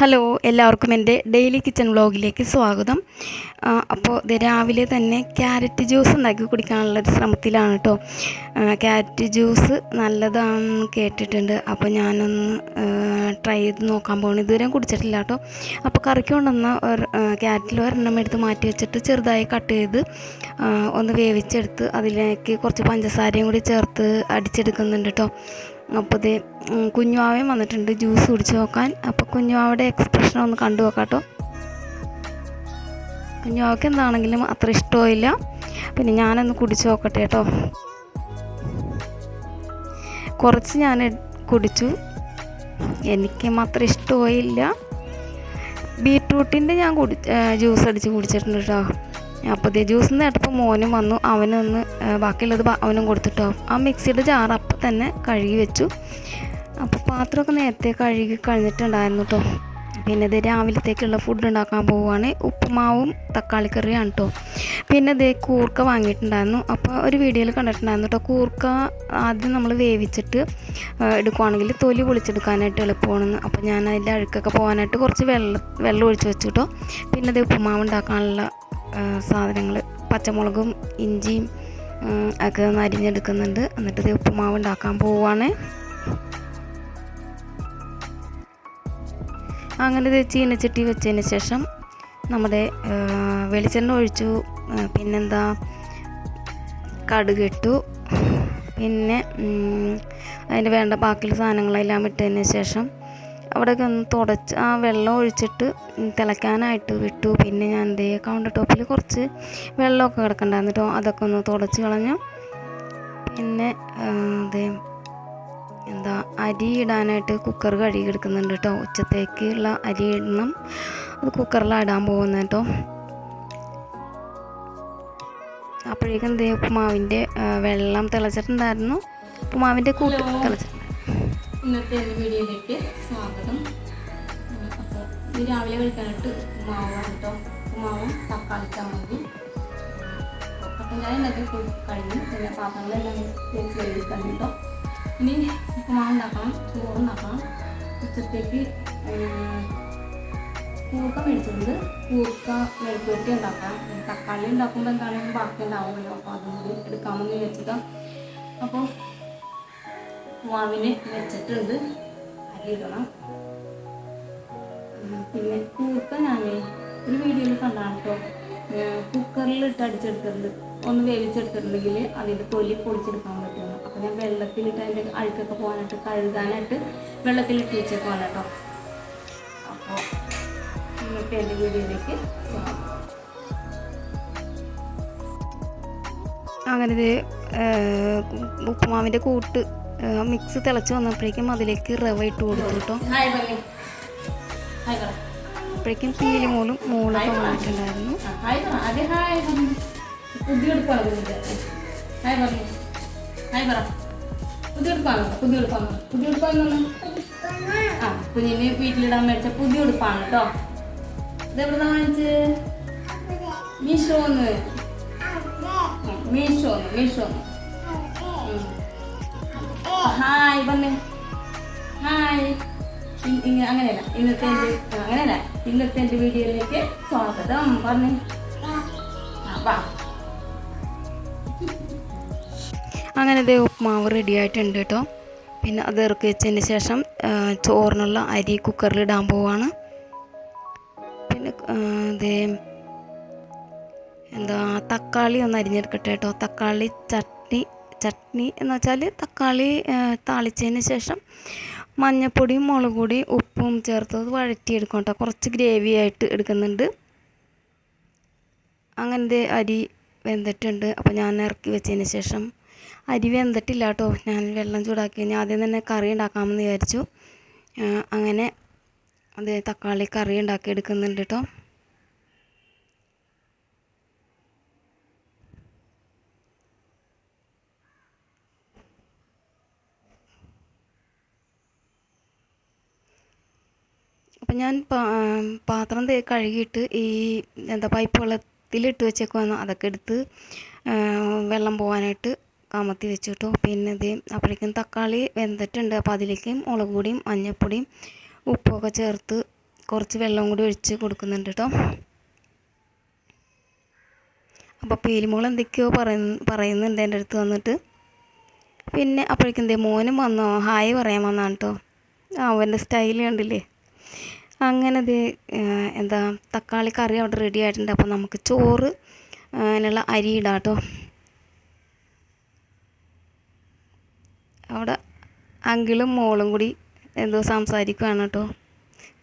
Hello എല്ലാവർക്കും എന്റെ daily kitchen വ്ളോഗിലേക്ക് സ്വാഗതം. അപ്പോൾ രാവിലെ തന്നെ ക്യാരറ്റ് ജ്യൂസ് ഉണ്ടാക്കി കുടിക്കാനുള്ള ഒരു ശ്രമത്തിലാണ് കേട്ടോ. ക്യാരറ്റ് ജ്യൂസ് നല്ലതാണെന്ന് കേട്ടിട്ടുണ്ട്. അപ്പോൾ ഞാനൊന്ന് ട്രൈ ചെയ്ത് നോക്കാൻ പോകണം ഇതുവരെ കുടിച്ചിട്ടില്ല കേട്ടോ. അപ്പോൾ കറിക്ക് കൊണ്ടുവന്ന ഒരു ക്യാരറ്റിൽ ഒരെണ്ണം എടുത്ത് മാറ്റി വെച്ചിട്ട് ചെറുതായി കട്ട് ചെയ്ത് ഒന്ന് വേവിച്ചെടുത്ത് അതിലേക്ക് കുറച്ച് പഞ്ചസാരയും കൂടി ചേർത്ത് അടിച്ചെടുക്കുന്നുണ്ട് കേട്ടോ. അപ്പോൾ ഇത് കുഞ്ഞുവാവയും വന്നിട്ടുണ്ട്. ജ്യൂസ് കുടിച്ച് നോക്കാൻ. അപ്പോൾ കുഞ്ഞുവാവയുടെ എക്സ്പ്രഷൻ ഒന്ന് കണ്ടു നോക്കാട്ടോ. കേട്ടോ കുഞ്ഞുവാവയ്ക്ക് എന്താണെങ്കിലും അത്ര ഇഷ്ടമില്ല പിന്നെ ഞാനൊന്ന് കുടിച്ച് നോക്കട്ടെ കേട്ടോ കുറച്ച് ഞാൻ കുടിച്ചു. എനിക്ക് മാത്രം ഇഷ്ടമായില്ല ബീട്രൂട്ടിന്റെ ഞാൻ കുടി ജ്യൂസ് അടിച്ച് കുടിച്ചിട്ടുണ്ട് കേട്ടോ അപ്പോൾ ഇത് ജ്യൂസ് നേട്ടപ്പോൾ മോനും വന്നു. അവനൊന്ന് ബാക്കിയുള്ളത് അവനും കൊടുത്തിട്ടോ. ആ മിക്സിയുടെ ജാർ അപ്പം തന്നെ കഴുകി വെച്ചു. അപ്പോൾ പാത്രമൊക്കെ നേരത്തെ കഴുകി കഴിഞ്ഞിട്ടുണ്ടായിരുന്നു കേട്ടോ പിന്നെ ഇത് രാവിലത്തേക്കുള്ള ഫുഡ് ഉണ്ടാക്കാൻ പോവുകയാണ് ഉപ്പുമാവും തക്കാളിക്കറിയാണ് കേട്ടോ പിന്നെ ഇത് കൂർക്ക വാങ്ങിയിട്ടുണ്ടായിരുന്നു. അപ്പോൾ ഒരു വീഡിയോയിൽ കണ്ടിട്ടുണ്ടായിരുന്നു കേട്ടോ കൂർക്ക ആദ്യം നമ്മൾ വേവിച്ചിട്ട് എടുക്കുവാണെങ്കിൽ തൊലി പൊളിച്ചെടുക്കാനായിട്ട് എളുപ്പമാണെന്ന്. അപ്പോൾ ഞാൻ അതിന്റെ അഴുക്കൊക്കെ പോകാനായിട്ട് കുറച്ച് വെള്ളം വെള്ളം ഒഴിച്ച് വെച്ചു കേട്ടോ പിന്നെ ഇത് ഉപ്പുമാവ് ഉണ്ടാക്കാനുള്ള സാധനങ്ങൾ പച്ചമുളകും ഇഞ്ചിയും ഒക്കെ ഒന്ന് അരിഞ്ഞെടുക്കുന്നുണ്ട്. എന്നിട്ട് ഇത് ഉപ്പുമാവ് ഉണ്ടാക്കാൻ പോവുകയാണ് അങ്ങനെ ഇത് ചീനച്ചട്ടി വെച്ചതിന് ശേഷം നമ്മുടെ വെളിച്ചെണ്ണ ഒഴിച്ചു. പിന്നെന്താ കടുക് ഇട്ടു. പിന്നെ അതിന് വേണ്ട ബാക്കിയുള്ള സാധനങ്ങളെല്ലാം ഇട്ടതിന് ശേഷം അവിടെയൊക്കെ ഒന്ന് തുടച്ച് ആ വെള്ളം ഒഴിച്ചിട്ട് തിളയ്ക്കാനായിട്ട് വിട്ടു. പിന്നെ ഞാൻ ദേ കൗണ്ടർ ടോപ്പിൽ കുറച്ച് വെള്ളമൊക്കെ കിടക്കണ്ടായിരുന്നു കേട്ടോ അതൊക്കെ ഒന്ന് തുടച്ച് കളഞ്ഞു. പിന്നെ അതെ എന്താ അരി ഇടാനായിട്ട് കുക്കർ കഴുകി എടുക്കുന്നുണ്ട് കേട്ടോ ഉച്ചത്തേക്കുള്ള അരി ഇടണം. അത് കുക്കറിലാണ് ഇടാൻ പോകുന്നത് കേട്ടോ അപ്പോഴേക്കും ദേ ഉപ്പുമാവിന്റെ വെള്ളം തിളച്ചിട്ടുണ്ടായിരുന്നു. ഉപ്പുമാവിന്റെ കൂട്ട് തിളച്ചിട്ടുണ്ടായിരുന്നു ഇന്നത്തെ എന്റെ വീഡിയോയിലേക്ക് സ്വാഗതം. അപ്പോൾ ഇത് രാവിലെ കഴിക്കാനായിട്ട് ഉപ്പുമാവാണ് കേട്ടോ. ഉപ്പുമാവും തക്കാളി ചമ്മന്തി അപ്പം ഞാൻ ഇന്നത്തെ കഴിഞ്ഞു പിന്നെ പാത്രങ്ങളെല്ലാം തേച്ച് കഴിഞ്ഞിട്ടാണ് കേട്ടോ. ഇനി ഉപ്പുമാവ് ഉണ്ടാക്കണം ചോറ് ഉണ്ടാക്കണം. ഉച്ചത്തേക്ക് കൂക്ക മേടിച്ചിട്ടുണ്ട്. കൂക്ക മെഴുക്കുവരട്ടി ഉണ്ടാക്കാം തക്കാളി ഉണ്ടാക്കുമ്പോൾ എന്താണെങ്കിലും ബാക്കി ഉണ്ടാവുമല്ലോ അപ്പോൾ അതും കൂടി എടുക്കാമെന്ന് വിചാരിച്ചിട്ടാണ് അപ്പോൾ മാവിന് വെച്ചിട്ടുണ്ട്. അരിയിടണം. പിന്നെ കൂക്ക ഞാൻ ഒരു വീഡിയോയിൽ കണ്ടാണ് കേട്ടോ കുക്കറിൽ ഇട്ട് അടിച്ചെടുത്തിട്ടുണ്ട്. ഒന്ന് വേവിച്ചെടുത്തിട്ടുണ്ടെങ്കിൽ അതിന്റെ തൊലി പൊളിച്ചെടുക്കാൻ പറ്റുന്നു അപ്പോൾ ഞാൻ വെള്ളത്തിലിട്ട് അതിന്റെ അഴുക്കൊക്കെ പോകാനായിട്ട് കഴുകാനായിട്ട് വെള്ളത്തിലിട്ട് വെച്ചേക്കാണ് കേട്ടോ അപ്പോൾ ഇന്നത്തെ എന്റെ വീഡിയോയിലേക്ക് അങ്ങനെ ഉപ്പുമാവിന്റെ കൂട്ട് മിക്സ് തിളച്ച് വന്നപ്പോഴേക്കും അതിലേക്ക് റവ ഇട്ട് കൊടുത്തു കേട്ടോ അപ്പോഴേക്കും പീലി മോളും മോളൊക്കെ വന്നിട്ടുണ്ടായിരുന്നു. കുഞ്ഞിന് വീട്ടിലിടാൻ മേടിച്ച പുതിയ ഉടുപ്പാണ് കേട്ടോ ഇതെവിടുന്ന വാങ്ങിച്ച്? മീഷോന്ന്. മീഷോന്ന് മീഷോന്ന്. ഹായ് വന്നേ. ഹായ് അങ്ങനെയല്ല. ഇന്നത്തെ അങ്ങനെയല്ല. ഇന്നത്തെ എന്റെ വീഡിയോയിലേക്ക് സ്വാഗതം. പറഞ്ഞേ വാ. അങ്ങനെ ദേ ഉപ്പുമാവ് റെഡി ആയിട്ടുണ്ട് കേട്ടോ. പിന്നെ അത് ഇറക്കി വെച്ചതിന് ശേഷം ചോറിനുള്ള അരി കുക്കറിൽ ഇടാൻ പോവാണ്. പിന്നെ ഇത് എന്താ തക്കാളി ഒന്ന് അരിഞ്ഞെടുക്കട്ടെ കേട്ടോ. തക്കാളി ചട്നി ചട്നി എന്ന് വെച്ചാൽ തക്കാളി താളിച്ചതിന് ശേഷം മഞ്ഞപ്പൊടിയും മുളക് പൊടിയും ഉപ്പും ചേർത്തത് വഴറ്റിയെടുക്കും കേട്ടോ കുറച്ച് ഗ്രേവി ആയിട്ട് എടുക്കുന്നുണ്ട്. അങ്ങനത്തെ അരി വെന്തിട്ടുണ്ട്. അപ്പോൾ ഞാൻ ഇറക്കി വെച്ചതിന് ശേഷം അരി വെന്തിട്ടില്ല കേട്ടോ ഞാൻ വെള്ളം ചൂടാക്കി കഴിഞ്ഞാൽ ആദ്യം തന്നെ കറി ഉണ്ടാക്കാമെന്ന് വിചാരിച്ചു. അങ്ങനെ അത് തക്കാളി കറി ഉണ്ടാക്കി എടുക്കുന്നുണ്ട് കേട്ടോ അപ്പം ഞാൻ പാത്രം കഴുകിയിട്ട് ഈ എന്താ പൈപ്പ് വെള്ളത്തിലിട്ട് വെച്ചേക്കുവാന്ന് അതൊക്കെ എടുത്ത് വെള്ളം പോകാനായിട്ട് കമത്തി വെച്ചിട്ടു. പിന്നെ ഇത് അപ്പോഴേക്കും തക്കാളി വെന്തിട്ടുണ്ട്. അപ്പോൾ അതിലേക്ക് മുളക് പൊടിയും മഞ്ഞൾപ്പൊടിയും ഉപ്പൊക്കെ ചേർത്ത് കുറച്ച് വെള്ളം കൂടി ഒഴിച്ച് കൊടുക്കുന്നുണ്ട് കേട്ടോ അപ്പോൾ പീലിമോൾ എന്തൊക്കെയോ പറയുന്ന പറയുന്നുണ്ട് എന്റെ അടുത്ത് വന്നിട്ട്. പിന്നെ അപ്പോഴേക്കും എന്തേ മോനും വന്നോ. ഹായ് പറയാൻ വന്നാണ് കേട്ടോ അവന്റെ സ്റ്റൈൽ കണ്ടില്ലേ? അങ്ങനെ ഇത് എന്താ തക്കാളി കറി അവിടെ റെഡി ആയിട്ടുണ്ട്. അപ്പോൾ നമുക്ക് ചോറ് അതിനുള്ള അരി ഇടാം കേട്ടോ. അവിടെ അങ്കിളും മോളും കൂടി എന്തോ സംസാരിക്കുകയാണ് കേട്ടോ.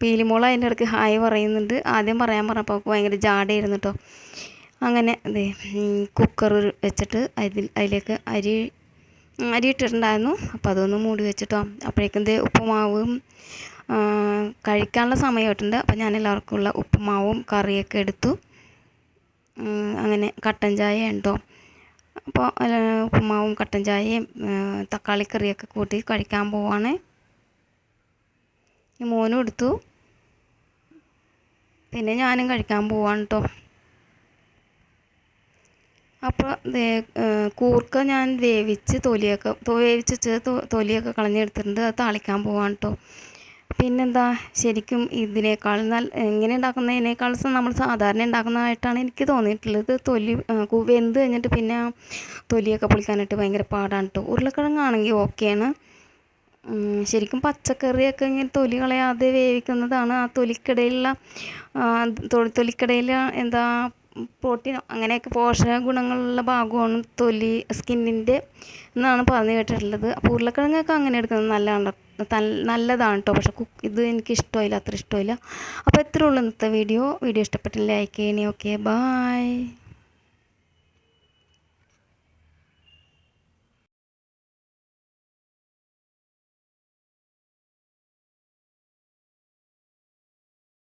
പീലിമോൾ അതിന്റെ ഇടയ്ക്ക് ഹായ് പറയുന്നുണ്ട്. ആദ്യം പറയാൻ പറഞ്ഞപ്പോൾ അവൾക്ക് ഭയങ്കര ജാടയായിരുന്നു കേട്ടോ. അങ്ങനെ അതെ കുക്കർ വെച്ചിട്ട് അതിൽ അതിലേക്ക് അരി അരി ഇട്ടിട്ടുണ്ടായിരുന്നു. അപ്പോൾ അതൊന്ന് മൂടി വെച്ചിട്ടോ. അപ്പോഴേക്കും ദേ ഉപ്പുമാവും കഴിക്കാനുള്ള സമയമായിട്ടുണ്ട്. അപ്പോൾ ഞാൻ എല്ലാവർക്കും ഉള്ള ഉപ്പുമാവും കറിയൊക്കെ എടുത്തു. അങ്ങനെ കട്ടൻ ചായ ഉണ്ടോ? അപ്പോൾ ഉപ്പുമാവും കട്ടൻ ചായയും തക്കാളി തക്കാളിക്കറിയൊക്കെ കൂട്ടി കഴിക്കാൻ പോവാണ്. മോനും എടുത്തു. പിന്നെ ഞാനും കഴിക്കാൻ പോവാണ് കേട്ടോ അപ്പോൾ കൂർക്ക ഞാൻ വേവിച്ച് തൊലിയൊക്കെ വേവിച്ച് തൊലിയൊക്കെ കളഞ്ഞെടുത്തിട്ടുണ്ട്. അത് താളിക്കാൻ പോവാണ് കേട്ടോ പിന്നെന്താ ശരിക്കും ഇതിനേക്കാൾ നല്ല എങ്ങനെ ഉണ്ടാക്കുന്നതിനേക്കാൾ നമ്മൾ സാധാരണ ഉണ്ടാക്കുന്നതായിട്ടാണ് എനിക്ക് തോന്നിയിട്ടുള്ളത്. തൊലി വെന്ത് കഴിഞ്ഞിട്ട് പിന്നെ തൊലിയൊക്കെ പൊളിക്കാനായിട്ട് ഭയങ്കര പാടാണ് കേട്ടോ ഉരുളക്കിഴങ്ങാണെങ്കിൽ ഓക്കെയാണ്. ശരിക്കും പച്ചക്കറിയൊക്കെ ഇങ്ങനെ തൊലി കളയാതെ വേവിക്കുന്നതാണ്. ആ തൊലിക്കിടയിലുള്ള തൊലിക്കിടയിൽ എന്താ പ്രോട്ടീൻ അങ്ങനെയൊക്കെ പോഷക ഗുണങ്ങളുള്ള ഭാഗമാണ് തൊലി സ്കിന്നിന്റെ എന്നാണ് പറഞ്ഞു കേട്ടിട്ടുള്ളത്. അപ്പോൾ ഉരുളക്കിഴങ്ങൊക്കെ അങ്ങനെ എടുക്കുന്നത് നല്ലതാണ് നല്ലതാണ് കേട്ടോ പക്ഷെ കുക്ക് ഇത് എനിക്ക് ഇഷ്ടമില്ല അത്ര ഇഷ്ടമില്ല. അപ്പോൾ ഇത്രയേ ഉള്ളൂ ഇന്നത്തെ വീഡിയോ. വീഡിയോ ഇഷ്ടപ്പെട്ടെങ്കിൽ ലൈക്ക് ചെയ്യണേ. Okay bye